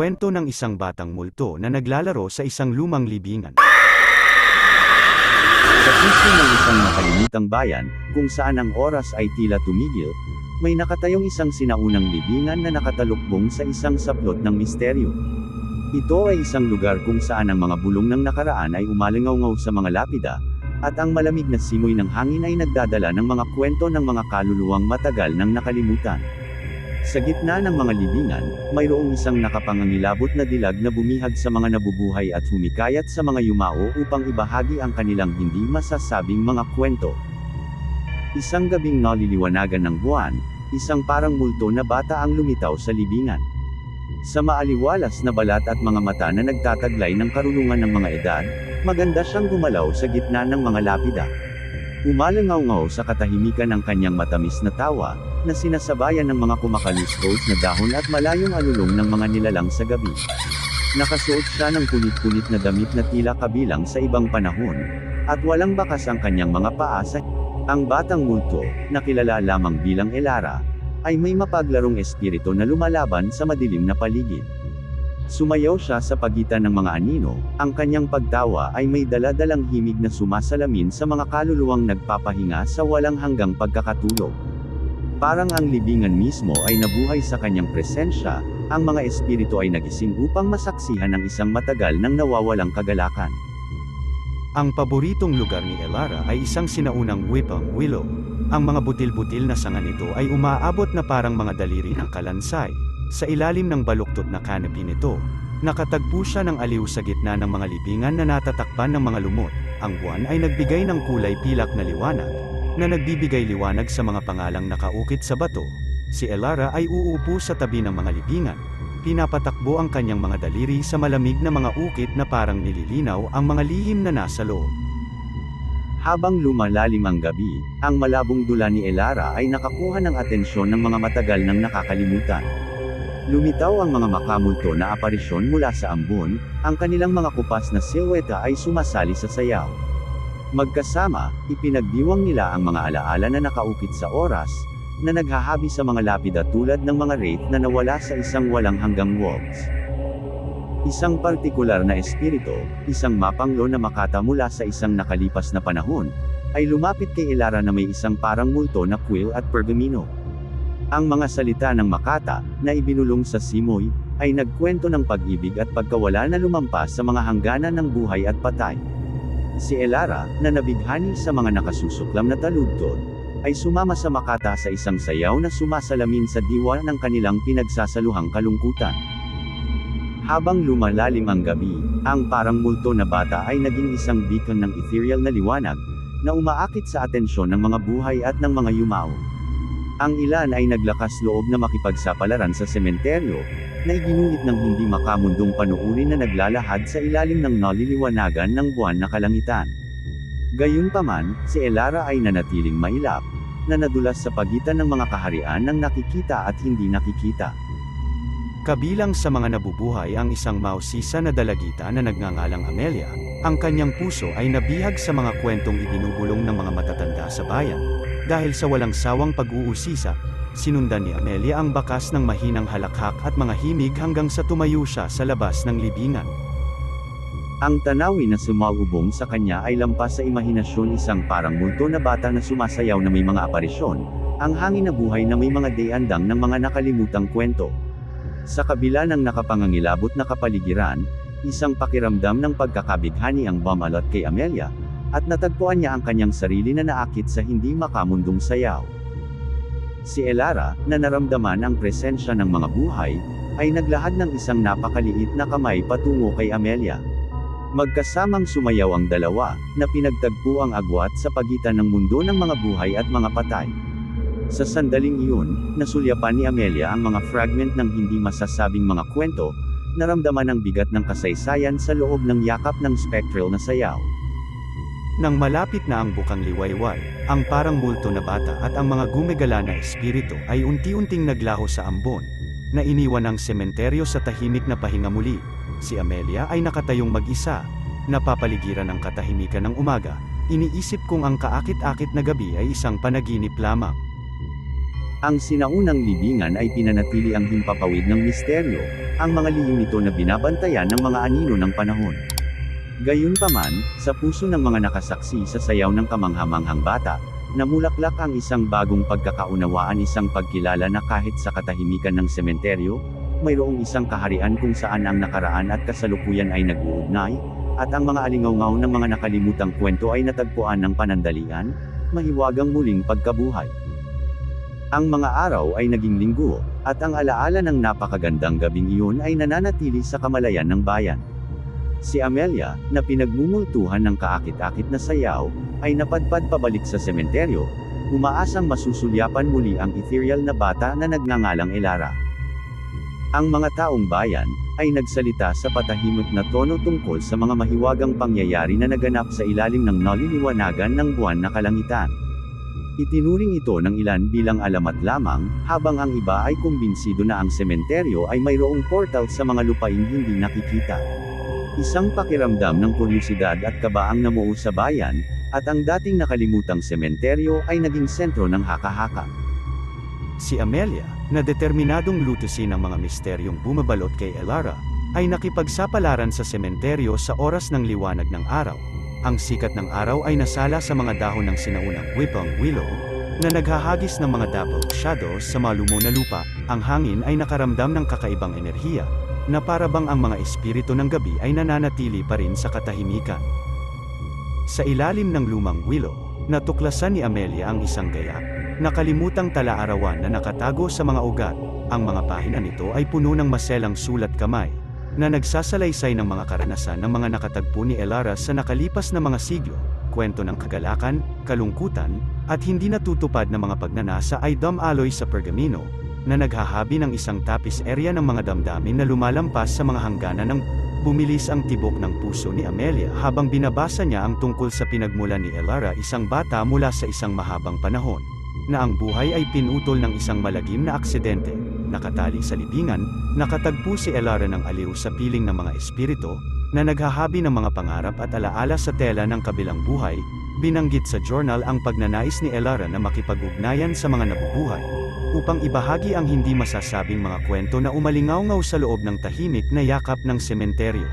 kwento ng isang batang multo na naglalaro sa isang lumang libingan. Sa puso ng isang makalimutang bayan, kung saan ang oras ay tila tumigil, may nakatayong isang sinaunang libingan na nakatalukbong sa isang saplot ng misteryo. Ito ay isang lugar kung saan ang mga bulong ng nakaraan ay umalingaw sa mga lapida, at ang malamig na simoy ng hangin ay nagdadala ng mga kwento ng mga kaluluwang matagal nang nakalimutan. Sa gitna ng mga libingan, mayroong isang nakapangangilabot na dilag na bumihag sa mga nabubuhay at humikayat sa mga yumao upang ibahagi ang kanilang hindi masasabing mga kwento. Isang gabing naliliwanagan ng buwan, isang parang multo na bata ang lumitaw sa libingan. Sa maaliwalas na balat at mga mata na nagtataglay ng karunungan ng mga edad, maganda siyang gumalaw sa gitna ng mga lapida. Umalangaw sa katahimikan ng kanyang matamis na tawa, na sinasabayan ng mga kumakaluskos na dahon at malayong alulong ng mga nilalang sa gabi. Nakasuot siya ng kunit-kunit na damit na tila kabilang sa ibang panahon, at walang bakas ang kanyang mga paa sa ang batang multo, na kilala lamang bilang Elara, ay may mapaglarong espiritu na lumalaban sa madilim na paligid. Sumayaw siya sa pagitan ng mga anino, ang kanyang pagtawa ay may daladalang himig na sumasalamin sa mga kaluluwang nagpapahinga sa walang hanggang pagkakatulog. Parang ang libingan mismo ay nabuhay sa kanyang presensya, ang mga espiritu ay nagising upang masaksihan ang isang matagal nang nawawalang kagalakan. Ang paboritong lugar ni Elara ay isang sinaunang whipang willow. Ang mga butil-butil na sanga nito ay umaabot na parang mga daliri ng kalansay. Sa ilalim ng baluktot na canopy nito, nakatagpo siya ng aliw sa gitna ng mga libingan na natatakpan ng mga lumot. Ang buwan ay nagbigay ng kulay pilak na liwanag, na nagbibigay liwanag sa mga pangalang nakaukit sa bato. Si Elara ay uupo sa tabi ng mga libingan. Pinapatakbo ang kanyang mga daliri sa malamig na mga ukit na parang nililinaw ang mga lihim na nasa loob. Habang lumalalim ang gabi, ang malabong dula ni Elara ay nakakuha ng atensyon ng mga matagal nang nakakalimutan. Lumitaw ang mga makamulto na aparisyon mula sa ambon, ang kanilang mga kupas na silweta ay sumasali sa sayaw. Magkasama, ipinagdiwang nila ang mga alaala na nakaukit sa oras, na naghahabi sa mga lapida tulad ng mga wraith na nawala sa isang walang hanggang waltz. Isang partikular na espiritu, isang mapanglo na makata mula sa isang nakalipas na panahon, ay lumapit kay Elara na may isang parang multo na quill at pergamino. Ang mga salita ng makata, na ibinulong sa simoy, ay nagkwento ng pag-ibig at pagkawala na lumampas sa mga hangganan ng buhay at patay. Si Elara, na nabighani sa mga nakasusuklam na taludtod, ay sumama sa makata sa isang sayaw na sumasalamin sa diwa ng kanilang pinagsasaluhang kalungkutan. Habang lumalalim ang gabi, ang parang multo na bata ay naging isang beacon ng ethereal na liwanag, na umaakit sa atensyon ng mga buhay at ng mga yumao. Ang ilan ay naglakas loob na makipagsapalaran sa sementeryo, na iginuhit ng hindi makamundong panuuri na naglalahad sa ilalim ng naliliwanagan ng buwan na kalangitan. Gayunpaman, si Elara ay nanatiling mailap, na nadulas sa pagitan ng mga kaharian ng nakikita at hindi nakikita. Kabilang sa mga nabubuhay ang isang mausisa na dalagita na nagngangalang Amelia, ang kanyang puso ay nabihag sa mga kwentong ibinubulong ng mga matatanda sa bayan. Dahil sa walang sawang pag-uusisa, sinundan ni Amelia ang bakas ng mahinang halakhak at mga himig hanggang sa tumayo siya sa labas ng libingan. Ang tanawin na sumalubong sa kanya ay lampas sa imahinasyon isang parang multo na bata na sumasayaw na may mga aparisyon, ang hangin na buhay na may mga dayandang ng mga nakalimutang kwento. Sa kabila ng nakapangangilabot na kapaligiran, isang pakiramdam ng pagkakabighani ang bumalot kay Amelia, at natagpuan niya ang kanyang sarili na naakit sa hindi makamundong sayaw. Si Elara, na naramdaman ang presensya ng mga buhay, ay naglahad ng isang napakaliit na kamay patungo kay Amelia. Magkasamang sumayaw ang dalawa, na pinagtagpo ang agwat sa pagitan ng mundo ng mga buhay at mga patay. Sa sandaling iyon, nasulyapan ni Amelia ang mga fragment ng hindi masasabing mga kwento, naramdaman ang bigat ng kasaysayan sa loob ng yakap ng spectral na sayaw. Nang malapit na ang bukang liwayway, ang parang multo na bata at ang mga gumigala na espiritu ay unti-unting naglaho sa ambon, na iniwan ang sementeryo sa tahimik na pahinga muli. Si Amelia ay nakatayong mag-isa, napapaligiran ng katahimikan ng umaga, iniisip kung ang kaakit-akit na gabi ay isang panaginip lamang. Ang sinaunang libingan ay pinanatili ang himpapawid ng misteryo, ang mga lihim nito na binabantayan ng mga anino ng panahon. Gayunpaman, sa puso ng mga nakasaksi sa sayaw ng kamanghamanghang bata, namulaklak ang isang bagong pagkakaunawaan isang pagkilala na kahit sa katahimikan ng sementeryo, mayroong isang kaharian kung saan ang nakaraan at kasalukuyan ay nag-uugnay, at ang mga alingawngaw ng mga nakalimutang kwento ay natagpuan ng panandalian, mahiwagang muling pagkabuhay. Ang mga araw ay naging linggo, at ang alaala ng napakagandang gabing iyon ay nananatili sa kamalayan ng bayan. Si Amelia, na pinagmumultuhan ng kaakit-akit na sayaw, ay napadpad pabalik sa sementeryo, umaasang masusulyapan muli ang ethereal na bata na nagngangalang Elara. Ang mga taong bayan, ay nagsalita sa patahimik na tono tungkol sa mga mahiwagang pangyayari na naganap sa ilalim ng naliliwanagan ng buwan na kalangitan. Itinuring ito ng ilan bilang alamat lamang, habang ang iba ay kumbinsido na ang sementeryo ay mayroong portal sa mga lupaing hindi nakikita. Isang pakiramdam ng kuryosidad at kabaang namuo sa bayan, at ang dating nakalimutang sementeryo ay naging sentro ng haka-haka. Si Amelia, na determinadong lutusin ang mga misteryong bumabalot kay Elara, ay nakipagsapalaran sa sementeryo sa oras ng liwanag ng araw. Ang sikat ng araw ay nasala sa mga dahon ng sinaunang whipang willow, na naghahagis ng mga dappled shadows sa malumo na lupa, ang hangin ay nakaramdam ng kakaibang enerhiya, na parabang ang mga espiritu ng gabi ay nananatili pa rin sa katahimikan. Sa ilalim ng lumang willow, natuklasan ni Amelia ang isang gayak, nakalimutang talaarawan na nakatago sa mga ugat, ang mga pahina nito ay puno ng maselang sulat kamay, na nagsasalaysay ng mga karanasan ng mga nakatagpo ni Elara sa nakalipas na mga siglo, kwento ng kagalakan, kalungkutan, at hindi natutupad na mga pagnanasa ay dumaloy sa pergamino, na naghahabi ng isang tapis area ng mga damdamin na lumalampas sa mga hangganan ng bumilis ang tibok ng puso ni Amelia habang binabasa niya ang tungkol sa pinagmulan ni Elara isang bata mula sa isang mahabang panahon, na ang buhay ay pinutol ng isang malagim na aksidente, nakatali sa libingan, nakatagpo si Elara ng aliw sa piling ng mga espiritu, na naghahabi ng mga pangarap at alaala sa tela ng kabilang buhay, binanggit sa journal ang pagnanais ni Elara na makipag-ugnayan sa mga nabubuhay, upang ibahagi ang hindi masasabing mga kwento na umalingaw sa loob ng tahimik na yakap ng sementeryo.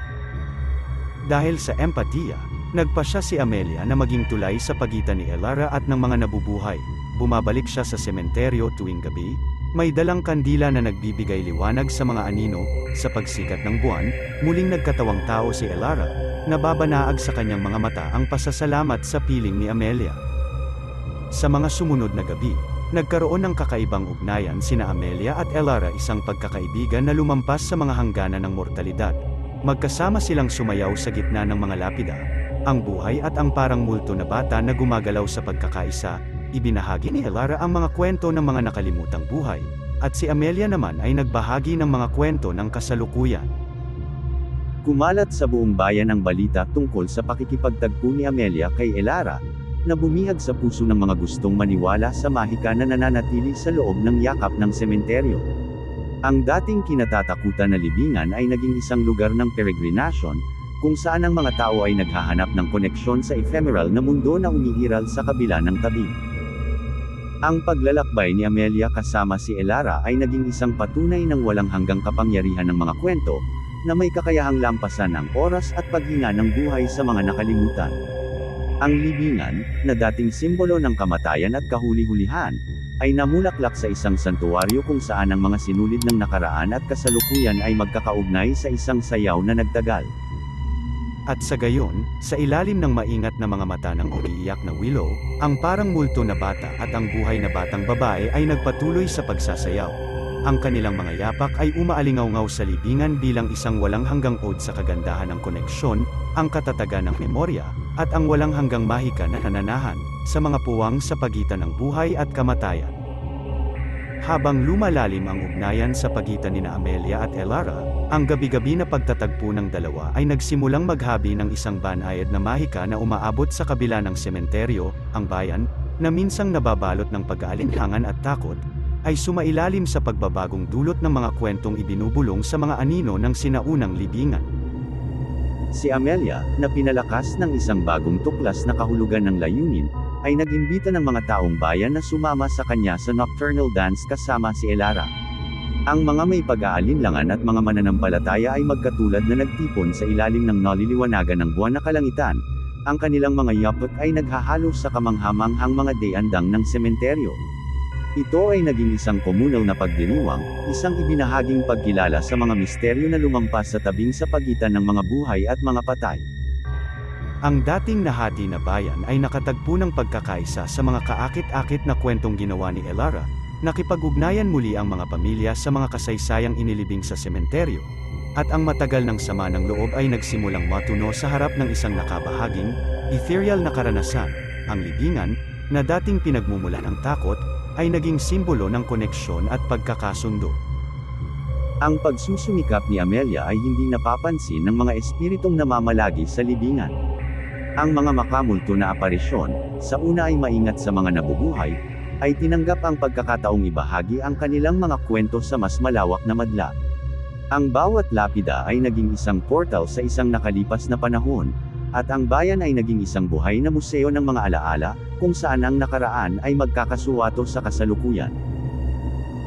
Dahil sa empatiya, nagpasya si Amelia na maging tulay sa pagitan ni Elara at ng mga nabubuhay. Bumabalik siya sa sementeryo tuwing gabi, may dalang kandila na nagbibigay liwanag sa mga anino, sa pagsikat ng buwan, muling nagkatawang tao si Elara, nababanaag sa kanyang mga mata ang pasasalamat sa piling ni Amelia. Sa mga sumunod na gabi, nagkaroon ng kakaibang ugnayan sina Amelia at Elara isang pagkakaibigan na lumampas sa mga hangganan ng mortalidad. Magkasama silang sumayaw sa gitna ng mga lapida. Ang buhay at ang parang multo na bata na gumagalaw sa pagkakaisa, ibinahagi ni Elara ang mga kwento ng mga nakalimutang buhay, at si Amelia naman ay nagbahagi ng mga kwento ng kasalukuyan. Kumalat sa buong bayan ang balita tungkol sa pakikipagtagpo ni Amelia kay Elara, na bumihag sa puso ng mga gustong maniwala sa mahika na nananatili sa loob ng yakap ng sementeryo. Ang dating kinatatakutan na libingan ay naging isang lugar ng peregrinasyon, kung saan ang mga tao ay naghahanap ng koneksyon sa ephemeral na mundo na umiiral sa kabila ng tabi. Ang paglalakbay ni Amelia kasama si Elara ay naging isang patunay ng walang hanggang kapangyarihan ng mga kwento, na may kakayahang lampasan ang oras at paghinga ng buhay sa mga nakalimutan. Ang libingan, na dating simbolo ng kamatayan at kahuli-hulihan, ay namulaklak sa isang santuwaryo kung saan ang mga sinulid ng nakaraan at kasalukuyan ay magkakaugnay sa isang sayaw na nagtagal. At sa gayon, sa ilalim ng maingat na mga mata ng umiiyak na willow, ang parang multo na bata at ang buhay na batang babae ay nagpatuloy sa pagsasayaw. Ang kanilang mga yapak ay umaalingaw sa libingan bilang isang walang hanggang ode sa kagandahan ng koneksyon, ang katatagan ng memorya, at ang walang hanggang mahika na nananahan, sa mga puwang sa pagitan ng buhay at kamatayan. Habang lumalalim ang ugnayan sa pagitan ni Amelia at Elara, ang gabi-gabi na pagtatagpo ng dalawa ay nagsimulang maghabi ng isang banayad na mahika na umaabot sa kabila ng sementeryo, ang bayan, na minsang nababalot ng pag-aalinhangan at takot, ay sumailalim sa pagbabagong dulot ng mga kwentong ibinubulong sa mga anino ng sinaunang libingan. Si Amelia, na pinalakas ng isang bagong tuklas na kahulugan ng layunin, ay nag-imbita ng mga taong bayan na sumama sa kanya sa nocturnal dance kasama si Elara. Ang mga may pag-aalinlangan at mga mananampalataya ay magkatulad na nagtipon sa ilalim ng naliliwanagan ng buwan na kalangitan, ang kanilang mga yapot ay naghahalo sa kamanghamanghang mga deyandang ng sementeryo. Ito ay naging isang komunal na pagdiriwang, isang ibinahaging pagkilala sa mga misteryo na lumampas sa tabing sa pagitan ng mga buhay at mga patay. Ang dating nahati na bayan ay nakatagpo ng pagkakaisa sa mga kaakit-akit na kwentong ginawa ni Elara, nakipag-ugnayan muli ang mga pamilya sa mga kasaysayang inilibing sa sementeryo, at ang matagal ng sama ng loob ay nagsimulang matuno sa harap ng isang nakabahaging, ethereal na karanasan, ang libingan, na dating pinagmumula ng takot, ay naging simbolo ng koneksyon at pagkakasundo. Ang pagsusumikap ni Amelia ay hindi napapansin ng mga espiritong namamalagi sa libingan. Ang mga makamulto na aparisyon, sa una ay maingat sa mga nabubuhay, ay tinanggap ang pagkakataong ibahagi ang kanilang mga kwento sa mas malawak na madla. Ang bawat lapida ay naging isang portal sa isang nakalipas na panahon, at ang bayan ay naging isang buhay na museo ng mga alaala, kung saan ang nakaraan ay magkakasuwato sa kasalukuyan.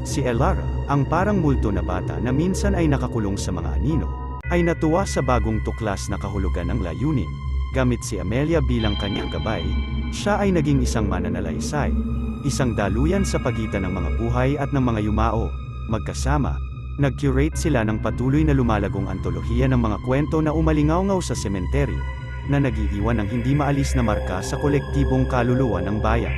Si Elara, ang parang multo na bata na minsan ay nakakulong sa mga anino, ay natuwa sa bagong tuklas na kahulugan ng layunin. Gamit si Amelia bilang kanyang gabay, siya ay naging isang mananalaysay, isang daluyan sa pagitan ng mga buhay at ng mga yumao. Magkasama, nag-curate sila ng patuloy na lumalagong antolohiya ng mga kwento na umalingaw sa sementeryo, na nagiiwan ng hindi maalis na marka sa kolektibong kaluluwa ng bayan.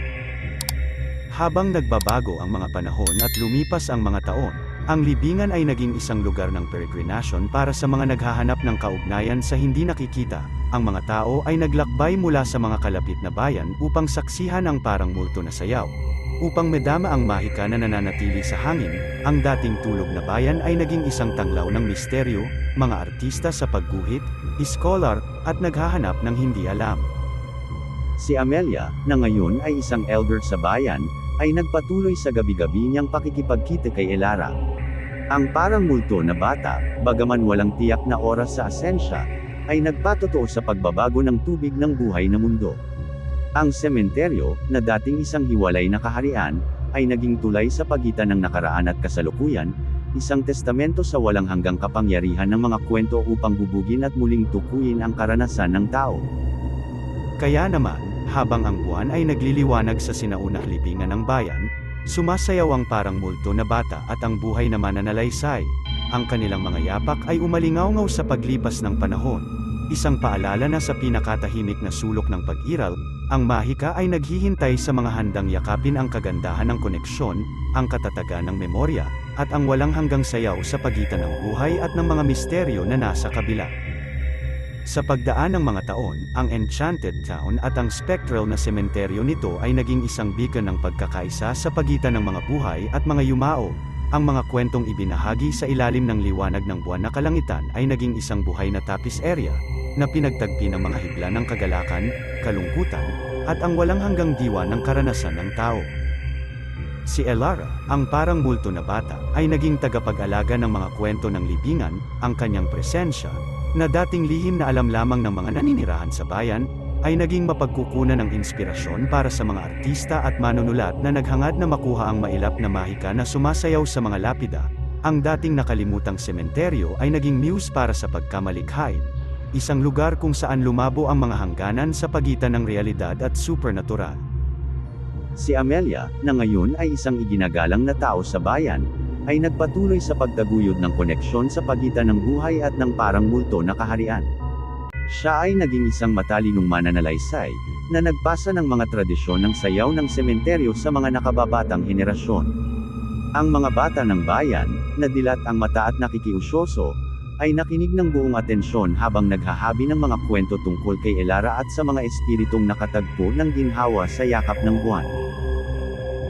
Habang nagbabago ang mga panahon at lumipas ang mga taon, ang libingan ay naging isang lugar ng peregrinasyon para sa mga naghahanap ng kaugnayan sa hindi nakikita. Ang mga tao ay naglakbay mula sa mga kalapit na bayan upang saksihan ang parang multo na sayaw. Upang medama ang mahika na nananatili sa hangin, ang dating tulog na bayan ay naging isang tanglaw ng misteryo, mga artista sa pagguhit, iskolar, at naghahanap ng hindi alam. Si Amelia, na ngayon ay isang elder sa bayan, ay nagpatuloy sa gabi-gabi niyang pakikipagkita kay Elara. Ang parang multo na bata, bagaman walang tiyak na oras sa asensya, ay nagpatotoo sa pagbabago ng tubig ng buhay na mundo. Ang sementeryo, na dating isang hiwalay na kaharian, ay naging tulay sa pagitan ng nakaraan at kasalukuyan, isang testamento sa walang hanggang kapangyarihan ng mga kwento upang bubugin at muling tukuyin ang karanasan ng tao. Kaya naman, habang ang buwan ay nagliliwanag sa sinaunang libingan ng bayan, sumasayaw ang parang multo na bata at ang buhay na mananalaysay. Ang kanilang mga yapak ay umalingaw sa paglipas ng panahon. Isang paalala na sa pinakatahimik na sulok ng pag-iral, ang mahika ay naghihintay sa mga handang yakapin ang kagandahan ng koneksyon, ang katatagan ng memorya, at ang walang hanggang sayaw sa pagitan ng buhay at ng mga misteryo na nasa kabila. Sa pagdaan ng mga taon, ang Enchanted Town at ang spectral na sementeryo nito ay naging isang beacon ng pagkakaisa sa pagitan ng mga buhay at mga yumao. Ang mga kwentong ibinahagi sa ilalim ng liwanag ng buwan na kalangitan ay naging isang buhay na tapis area, na pinagtagpi ng mga higla ng kagalakan, kalungkutan, at ang walang hanggang diwa ng karanasan ng tao. Si Elara, ang parang multo na bata, ay naging tagapag-alaga ng mga kwento ng libingan, ang kanyang presensya, na dating lihim na alam lamang ng mga naninirahan sa bayan, ay naging mapagkukunan ng inspirasyon para sa mga artista at manunulat na naghangad na makuha ang mailap na mahika na sumasayaw sa mga lapida. Ang dating nakalimutang sementeryo ay naging muse para sa pagkamalikhain, isang lugar kung saan lumabo ang mga hangganan sa pagitan ng realidad at supernatural. Si Amelia, na ngayon ay isang iginagalang na tao sa bayan, ay nagpatuloy sa pagtaguyod ng koneksyon sa pagitan ng buhay at ng parang multo na kaharian. Siya ay naging isang matalinong mananalaysay, na nagpasa ng mga tradisyon ng sayaw ng sementeryo sa mga nakababatang henerasyon. Ang mga bata ng bayan, na dilat ang mata at nakikiusyoso, ay nakinig ng buong atensyon habang naghahabi ng mga kwento tungkol kay Elara at sa mga espiritong nakatagpo ng ginhawa sa yakap ng buwan.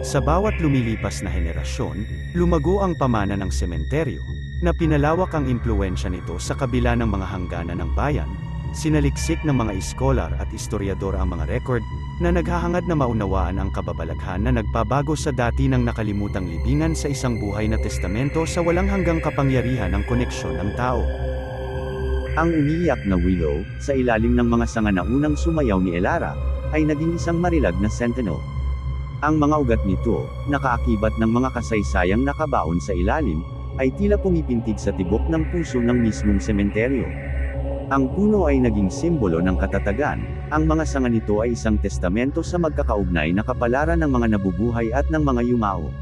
Sa bawat lumilipas na henerasyon, lumago ang pamana ng sementeryo, na pinalawak ang impluensya nito sa kabila ng mga hangganan ng bayan, sinaliksik ng mga iskolar at historiador ang mga record, na naghahangad na maunawaan ang kababalaghan na nagpabago sa dati ng nakalimutang libingan sa isang buhay na testamento sa walang hanggang kapangyarihan ng koneksyon ng tao. Ang umiiyak na Willow, sa ilalim ng mga sanga na unang sumayaw ni Elara, ay naging isang marilag na sentinel. Ang mga ugat nito, nakaakibat ng mga kasaysayang nakabaon sa ilalim, ay tila pumipintig sa tibok ng puso ng mismong sementeryo. Ang puno ay naging simbolo ng katatagan, ang mga sanga nito ay isang testamento sa magkakaugnay na kapalaran ng mga nabubuhay at ng mga yumao.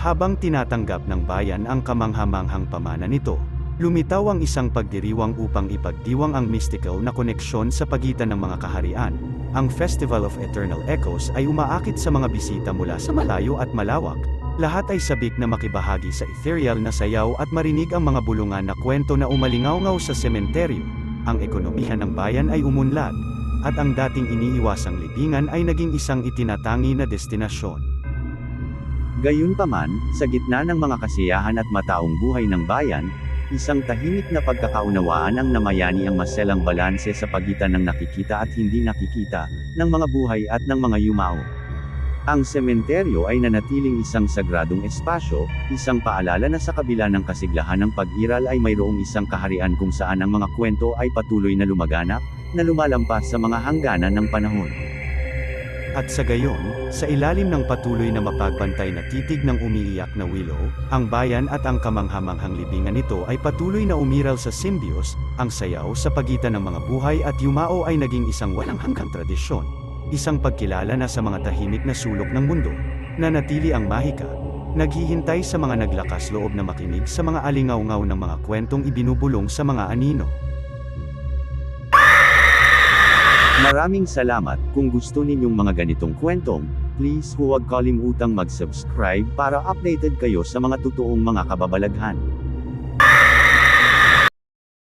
Habang tinatanggap ng bayan ang kamanghamanghang pamana nito, lumitaw ang isang pagdiriwang upang ipagdiwang ang mystical na koneksyon sa pagitan ng mga kaharian. Ang Festival of Eternal Echoes ay umaakit sa mga bisita mula sa malayo at malawak. Lahat ay sabik na makibahagi sa ethereal na sayaw at marinig ang mga bulungan na kwento na umalingaw sa sementeryo. Ang ekonomiya ng bayan ay umunlad, at ang dating iniiwasang libingan ay naging isang itinatangi na destinasyon. Gayunpaman, sa gitna ng mga kasiyahan at mataong buhay ng bayan, isang tahimik na pagkakaunawaan ang namayani ang maselang balanse sa pagitan ng nakikita at hindi nakikita, ng mga buhay at ng mga yumao. Ang sementeryo ay nanatiling isang sagradong espasyo, isang paalala na sa kabila ng kasiglahan ng pag-iral ay mayroong isang kaharian kung saan ang mga kwento ay patuloy na lumaganap, na lumalampas sa mga hangganan ng panahon. At sa gayon, sa ilalim ng patuloy na mapagbantay na titig ng umiiyak na willow, ang bayan at ang kamanghamanghang libingan nito ay patuloy na umiral sa symbios, ang sayaw sa pagitan ng mga buhay at yumao ay naging isang walang hanggang tradisyon. Isang pagkilala na sa mga tahimik na sulok ng mundo, na natili ang mahika, naghihintay sa mga naglakas loob na makinig sa mga alingaw-ngaw ng mga kwentong ibinubulong sa mga anino. Maraming salamat, kung gusto ninyong mga ganitong kwentong, please huwag kalimutang mag-subscribe para updated kayo sa mga totoong mga kababalaghan.